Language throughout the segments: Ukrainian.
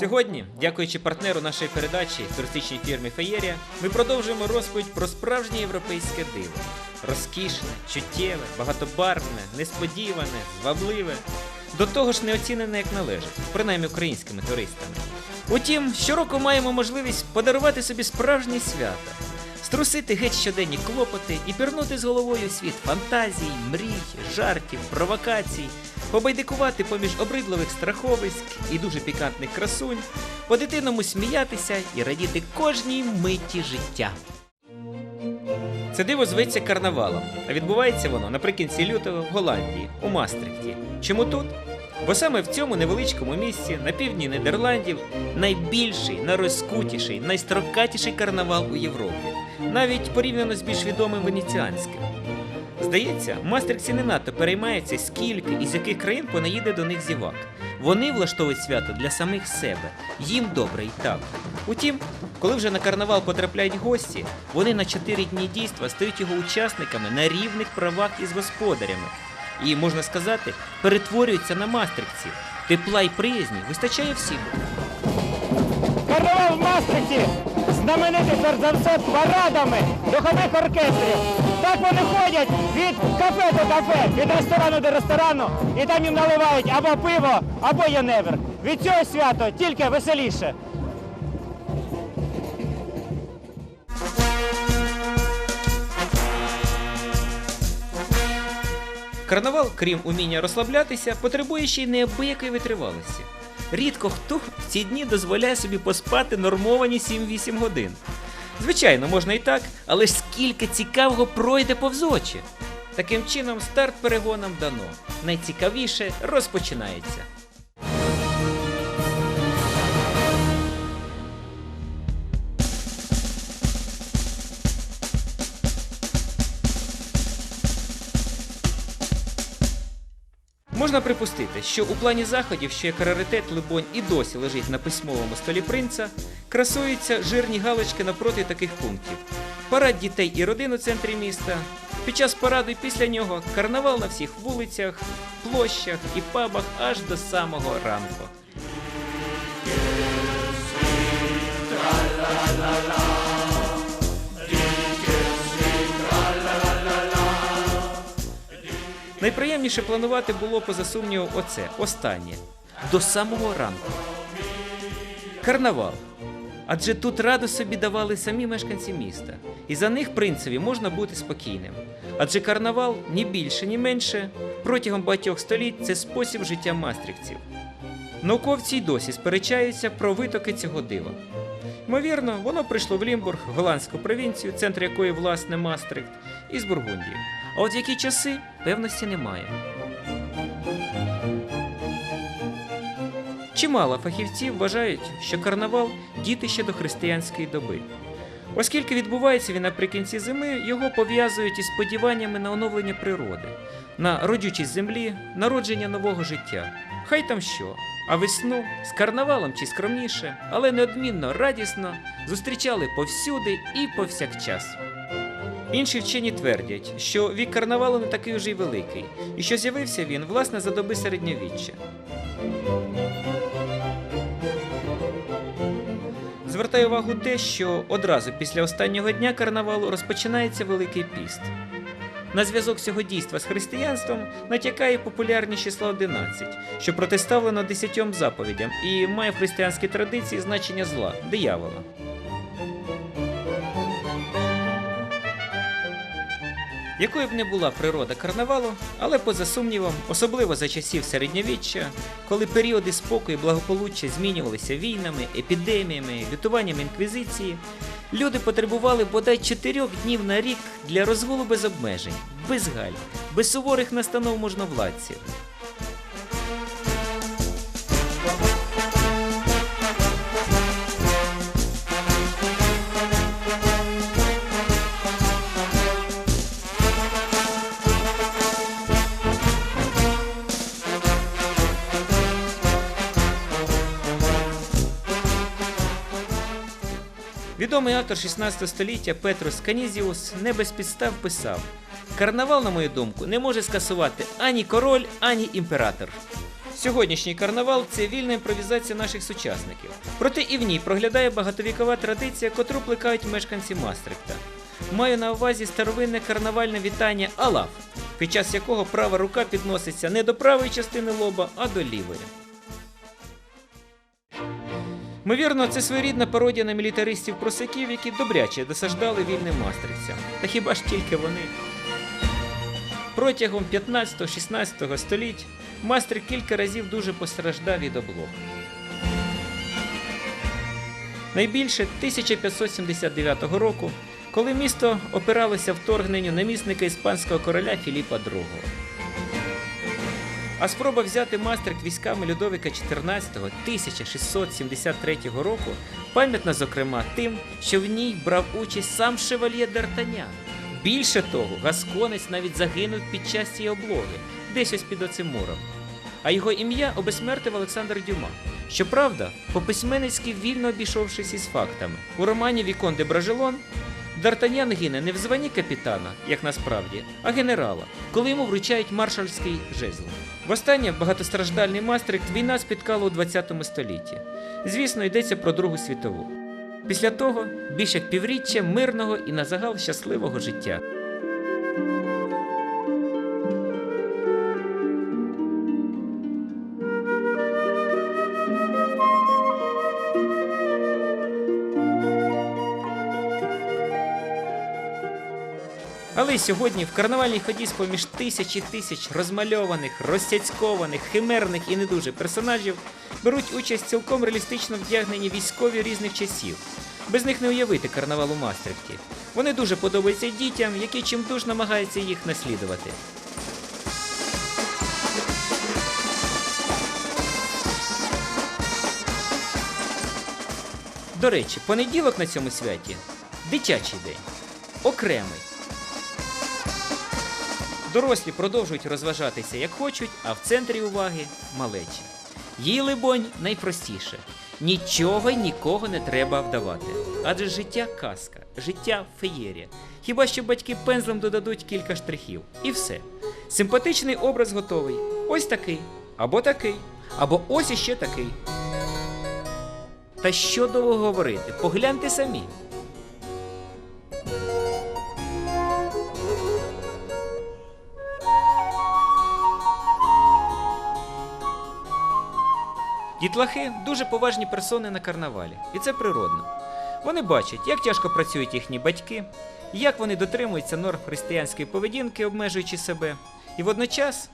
Сьогодні, дякуючи партнеру нашої передачі, туристичній фірмі Феєрія, ми продовжуємо розповідь про справжнє європейське диво. Розкішне, чуттєве, багатобарвне, несподіване, звабливе. До того ж неоцінене як належить, принаймні українськими туристами. Утім, щороку маємо можливість подарувати собі справжнє свято, струсити геть щоденні клопоти і пірнути з головою світ фантазій, мрій, жартів, провокацій, побайдикувати поміж обридливих страховиськ і дуже пікантних красунь, по дитиному сміятися і радіти кожній миті життя. Це диво зветься карнавалом, а відбувається воно наприкінці лютого в Голландії, у Мастрихті. Чому тут? Бо саме в цьому невеличкому місці на півдні Нідерландів найбільший, найрозкутіший, найстрокатіший карнавал у Європі, навіть порівняно з більш відомим венеціанським. Здається, мастрикці не надто переймаються, скільки і з яких країн понаїде до них зівак. Вони влаштовують свято для самих себе, їм добре і так. Утім, коли вже на карнавал потрапляють гості, вони на чотири дні дійства стають його учасниками на рівних правах із господарями. І, можна сказати, перетворюються на мастрикців. Тепла й приязні вистачає всім. Карнавал в Мастрихті знаменитий перш за все парадами духових оркестрів. Так вони ходять від кафе до кафе, від ресторану до ресторану, і там їм наливають або пиво, або яневер. Від цього свято тільки веселіше. Карнавал, крім уміння розслаблятися, потребує ще й неабиякої витривалості. Рідко хто в ці дні дозволяє собі поспати нормовані 7-8 годин. Звичайно, можна і так, але ж скільки цікавого пройде повз очі. Таким чином, старт перегонам дано. Найцікавіше розпочинається. Можна припустити, що у плані заходів, що як раритет, либонь, і досі лежить на письмовому столі принца, красуються жирні галочки навпроти таких пунктів: парад дітей і родин у центрі міста. Під час параду і після нього карнавал на всіх вулицях, площах і пабах аж до самого ранку. Найприємніше планувати було, поза сумнівом, оце останнє до самого ранку. Карнавал. Адже тут раду собі давали самі мешканці міста, і за них принцеві можна бути спокійним. Адже карнавал ні більше, ні менше протягом багатьох століть це спосіб життя мастрівців. Науковці й досі сперечаються про витоки цього дива. Ймовірно, воно прийшло в Лімбург, голландську провінцію, центр якої власне Мастрихт, із Бургундії. А от які часи певності немає. Чимало фахівців вважають, що карнавал дітище до християнської доби. Оскільки відбувається він наприкінці зими, його пов'язують із сподіваннями на оновлення природи, на родючість землі, народження нового життя. Хай там що, а весну з карнавалом чи скромніше, але неодмінно радісно зустрічали повсюди і повсякчас. Інші вчені твердять, що вік карнавалу не такий уже й великий, і що з'явився він власне за доби середньовіччя. Звертаю увагу те, що одразу після останнього дня карнавалу розпочинається Великий піст. На зв'язок цього дійства з християнством натякає популярність число 11, що протиставлено десятьом заповідям і має в християнській традиції значення зла диявола. Якою б не була природа карнавалу, але поза сумнівом, особливо за часів середньовіччя, коли періоди спокою і благополуччя змінювалися війнами, епідеміями, лютуванням інквізиції, люди потребували бодай чотирьох днів на рік для розгулу без обмежень, без галь, без суворих настанов можновладців. Відомий автор 16 століття Петрус Канізіус не без підстав писав: Карнавал, на мою думку, не може скасувати ані король, ані імператор. Сьогоднішній карнавал це вільна імпровізація наших сучасників. Проте і в ній проглядає багатовікова традиція, котру плекають мешканці Мастрихта. Маю на увазі старовинне карнавальне вітання Алаф, під час якого права рука підноситься не до правої частини лоба, а до лівої. Ймовірно, це своєрідна пародія на мілітаристів просяків, які добряче досаждали вільним мастрицям. Та хіба ж тільки вони? Протягом 15-16 століть Мастрик кілька разів дуже постраждав від облог. Найбільше 1579 року, коли місто опиралося вторгненню намісника іспанського короля Філіпа II. А спроба взяти Мастрик військами Людовика XIV 1673 року пам'ятна, зокрема, тим, що в ній брав участь сам шевальє Д'Артанян. Більше того, Гасконець навіть загинув під час цієї облоги, десь ось під оцим муром. А його ім'я обесмертив Олександр Дюма. Щоправда, по-письменницьки вільно обійшовшись із фактами. У романі Вікон де Бражелон Д'Артанян гине не в званні капітана, як насправді, а генерала, коли йому вручають маршальський жезл. Востаннє багатостраждальний Мастрикт війна спіткала у 20 столітті. Звісно, йдеться про Другу світову. Після того більше як півріччя мирного і на загал щасливого життя. Й сьогодні в карнавальній ході з-поміж тисяч і тисяч розмальованих, розсяцькованих, химерних і не дуже персонажів беруть участь цілком реалістично вдягнені військові різних часів. Без них не уявити карнавал у Мастрихті. Вони дуже подобаються дітям, які чимдуж намагаються їх наслідувати. До речі, понеділок на цьому святі дитячий день. Окремий. Дорослі продовжують розважатися як хочуть, а в центрі уваги малечі. Їй, либонь, найпростіше. Нічого нікого не треба вдавати. Адже життя казка, життя феєрія. Хіба що батьки пензлем додадуть кілька штрихів. І все. Симпатичний образ готовий. Ось такий, або такий, або ось іще такий. Та що довго говорити? Погляньте самі. Дітлахи дуже поважні персони на карнавалі, і це природно. Вони бачать, як тяжко працюють їхні батьки, як вони дотримуються норм християнської поведінки, обмежуючи себе, і водночас,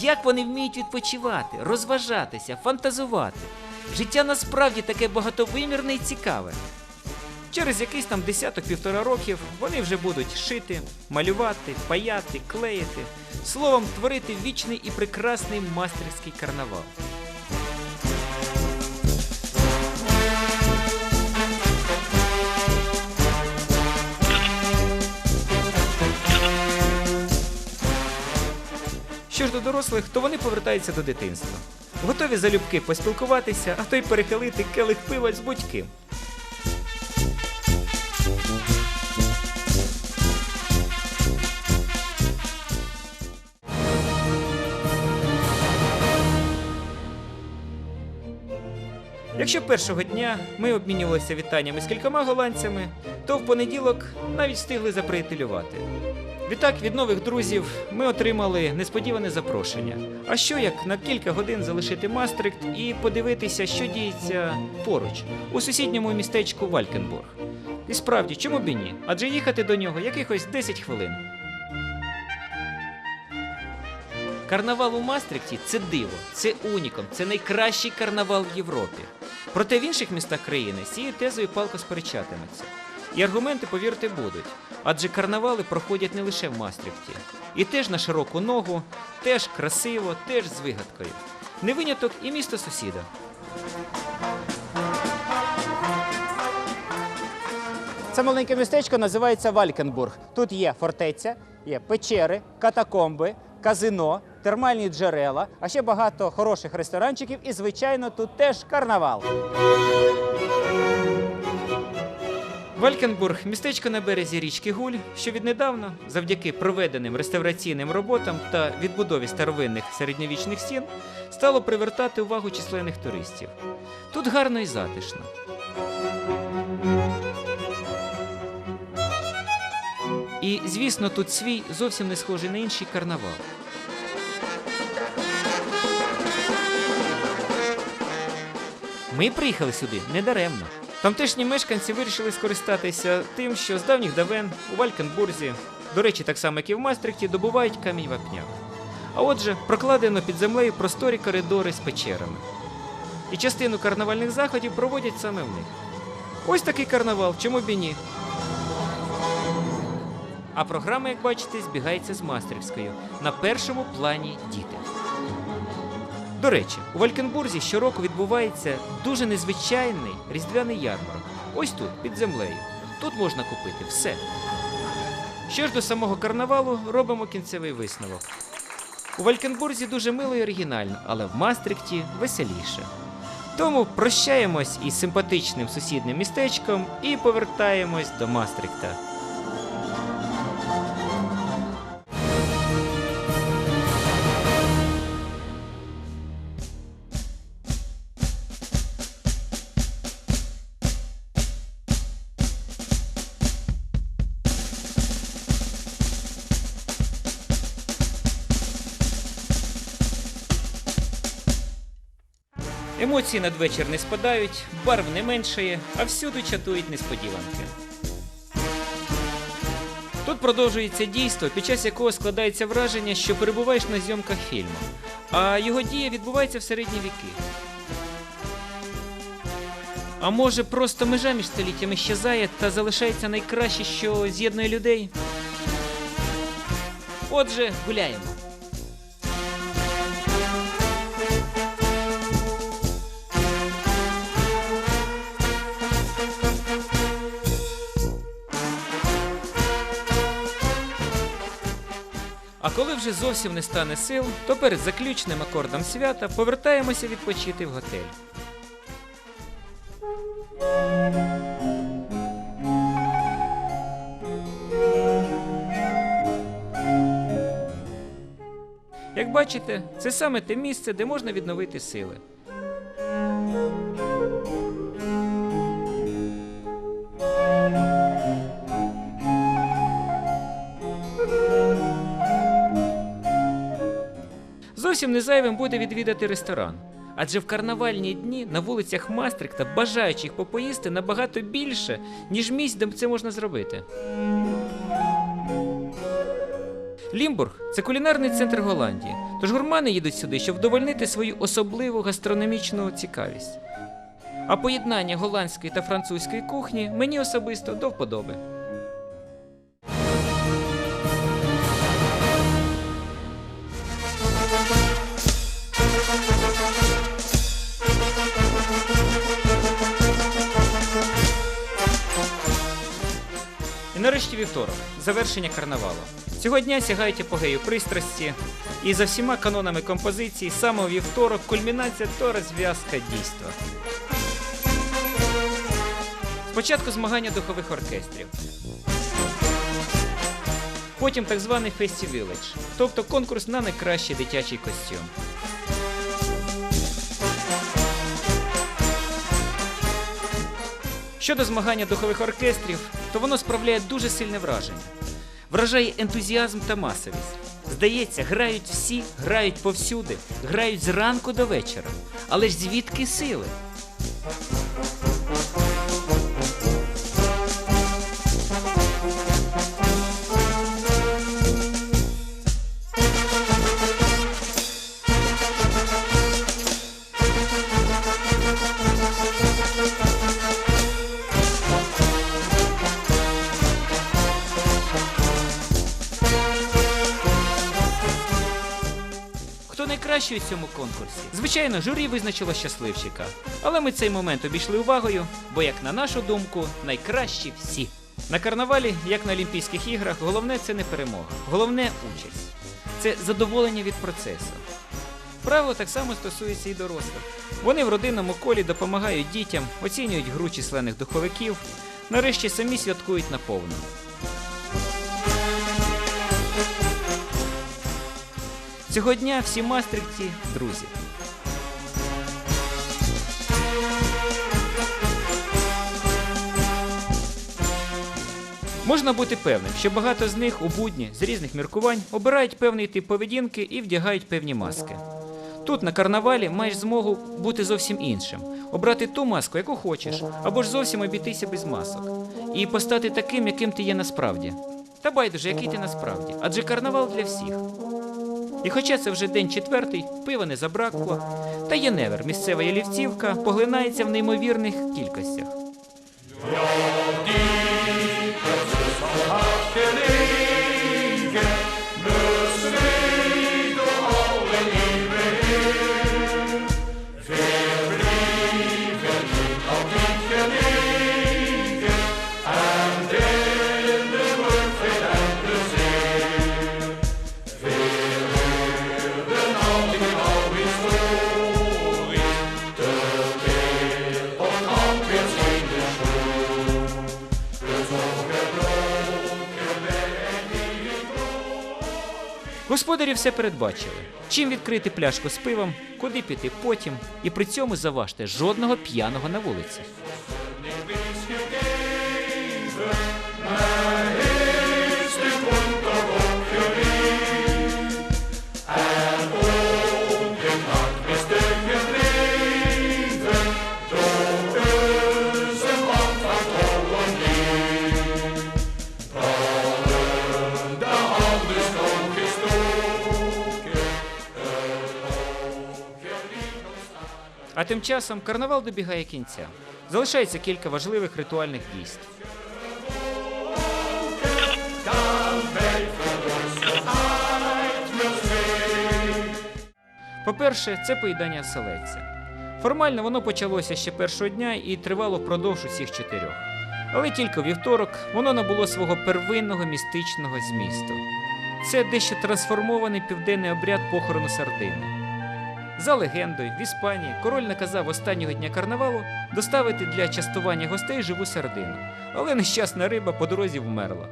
як вони вміють відпочивати, розважатися, фантазувати. Життя насправді таке багатовимірне і цікаве. Через якийсь там десяток-півтора років вони вже будуть шити, малювати, паяти, клеїти, словом, творити вічний і прекрасний мастерський карнавал. Дорослих, то вони повертаються до дитинства. Готові залюбки поспілкуватися, а то й перехилити келих пива з будь-ким. Якщо першого дня ми обмінювалися вітаннями з кількома голландцями, то в понеділок навіть встигли заприятелювати. Відтак від нових друзів ми отримали несподіване запрошення. А що як на кілька годин залишити Мастрикт і подивитися, що діється поруч, у сусідньому містечку Валькенбург. І справді, чому б і ні? Адже їхати до нього якихось 10 хвилин. Карнавал у Мастрикті це диво, це унікум, це найкращий карнавал в Європі. Проте в інших містах країни з цією тезою палко сперечатимуться. І аргументи, повірте, будуть. Адже карнавали проходять не лише в Мастрихті. І теж на широку ногу, теж красиво, теж з вигадкою. Не виняток і місто сусіда. Це маленьке містечко називається Валькенбург. Тут є фортеця, є печери, катакомби, казино, термальні джерела, а ще багато хороших ресторанчиків. І, звичайно, тут теж карнавал. Валькенбург містечко на березі річки Гуль, що віднедавна, завдяки проведеним реставраційним роботам та відбудові старовинних середньовічних стін, стало привертати увагу численних туристів. Тут гарно і затишно. І, звісно, тут свій зовсім не схожий на інший карнавал. Ми приїхали сюди недаремно. Тамтешні мешканці вирішили скористатися тим, що з давніх давен у Валькенбурзі, до речі, так само як і в Мастрихті, добувають камінь вапняк. А отже, прокладено під землею просторі коридори з печерами. І частину карнавальних заходів проводять саме в них. Ось такий карнавал, чому б і ні. А програма, як бачите, збігається з Мастрівською. На першому плані діти. До речі, у Валькенбурзі щороку відбувається дуже незвичайний різдвяний ярмарок. Ось тут, під землею. Тут можна купити все. Що ж до самого карнавалу, робимо кінцевий висновок. У Валькенбурзі дуже мило і оригінально, але в Мастрикті веселіше. Тому прощаємось із симпатичним сусідним містечком і повертаємось до Мастрикта. Емоції надвечір не спадають, барв не меншає, а всюди чатують несподіванки. Тут продовжується дійство, під час якого складається враження, що перебуваєш на зйомках фільму, а його дія відбувається в середні віки. А може, просто межа між століттями щезає та залишається найкраще, що з'єднує людей? Отже, гуляємо. А коли вже зовсім не стане сил, то перед заключним акордом свята повертаємося відпочити в готель. Як бачите, це саме те місце, де можна відновити сили. Зовсім не зайвим буде відвідати ресторан. Адже в карнавальні дні на вулицях Мастрикта бажаючих попоїсти набагато більше, ніж місць, де це можна зробити. Лімбург це кулінарний центр Голландії, тож гурмани їдуть сюди, щоб вдовольнити свою особливу гастрономічну цікавість. А поєднання голландської та французької кухні мені особисто до вподоби. Нарешті вівторок, завершення карнавалу. Цього дня сягають епогею пристрасті, і за всіма канонами композиції саме у вівторок кульмінація та розв'язка дійства. Спочатку змагання духових оркестрів. Потім так званий Фесті тобто конкурс на найкращий дитячий костюм. Щодо змагання духових оркестрів, то воно справляє дуже сильне враження. Вражає ентузіазм та масовість. Здається, грають всі, грають повсюди, грають зранку до вечора. Але ж звідки сили? У цьому конкурсі? Звичайно, журі визначило щасливчика. Але ми цей момент обійшли увагою, бо, як на нашу думку, найкращі всі. На карнавалі, як на Олімпійських іграх, головне це не перемога, головне участь. Це задоволення від процесу. Правило так само стосується і дорослих. Вони в родинному колі допомагають дітям, оцінюють гру численних духовиків, нарешті самі святкують наповну. Цього дня всі мастрівці друзі. Можна бути певним, що багато з них у будні з різних міркувань обирають певний тип поведінки і вдягають певні маски. Тут на карнавалі маєш змогу бути зовсім іншим, обрати ту маску, яку хочеш, або ж зовсім обійтися без масок, і постати таким, яким ти є насправді. Та байдуже, який ти насправді, адже карнавал для всіх. І хоча це вже день четвертий, пива не забракло, та Єневер, місцева ялівцівка, поглинається в неймовірних кількостях. Господарі все передбачили. Чим відкрити пляшку з пивом, куди піти потім, і при цьому заважте жодного п'яного на вулиці. Часом карнавал добігає кінця. Залишається кілька важливих ритуальних дійств. По-перше, це поїдання оселедця. Формально воно почалося ще першого дня і тривало впродовж усіх чотирьох. Але тільки вівторок воно набуло свого первинного містичного змісту. Це дещо трансформований південний обряд похорону сардини. За легендою, в Іспанії король наказав останнього дня карнавалу доставити для частування гостей живу сардину, але нещасна риба по дорозі вмерла.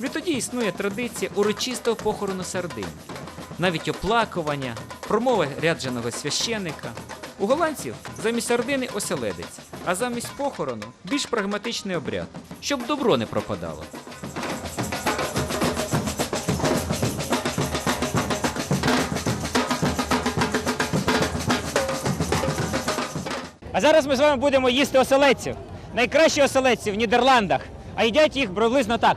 Відтоді існує традиція урочистого похорону сардин, навіть оплакування, промова рядженого священника. У голландців замість сардини оселедець, а замість похорону більш прагматичний обряд, щоб добро не пропадало. А зараз ми з вами будемо їсти оселедців. Найкращі оселедці в Нідерландах. А їдять їх приблизно так.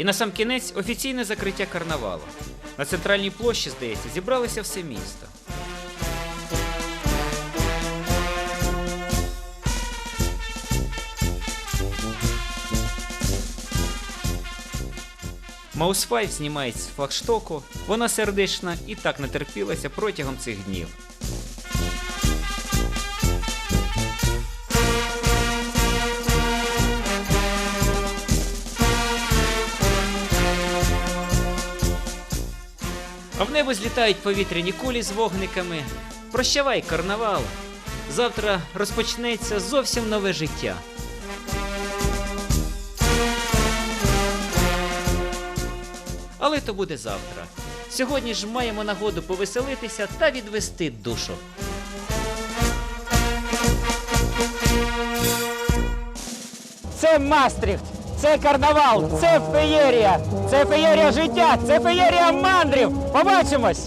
І на сам кінець офіційне закриття карнавалу. На центральній площі, здається, зібралося все місто. Маусфайв знімається з флагштоку, вона сердечна і так натерпілася протягом цих днів. Небо злітають повітряні кулі з вогниками. Прощавай, карнавал. Завтра розпочнеться зовсім нове життя. Але то буде завтра. Сьогодні ж маємо нагоду повеселитися та відвести душу. Це Мастріхт, це карнавал, це феєрія, це феєрія життя, це феєрія мандрів. Побачимось!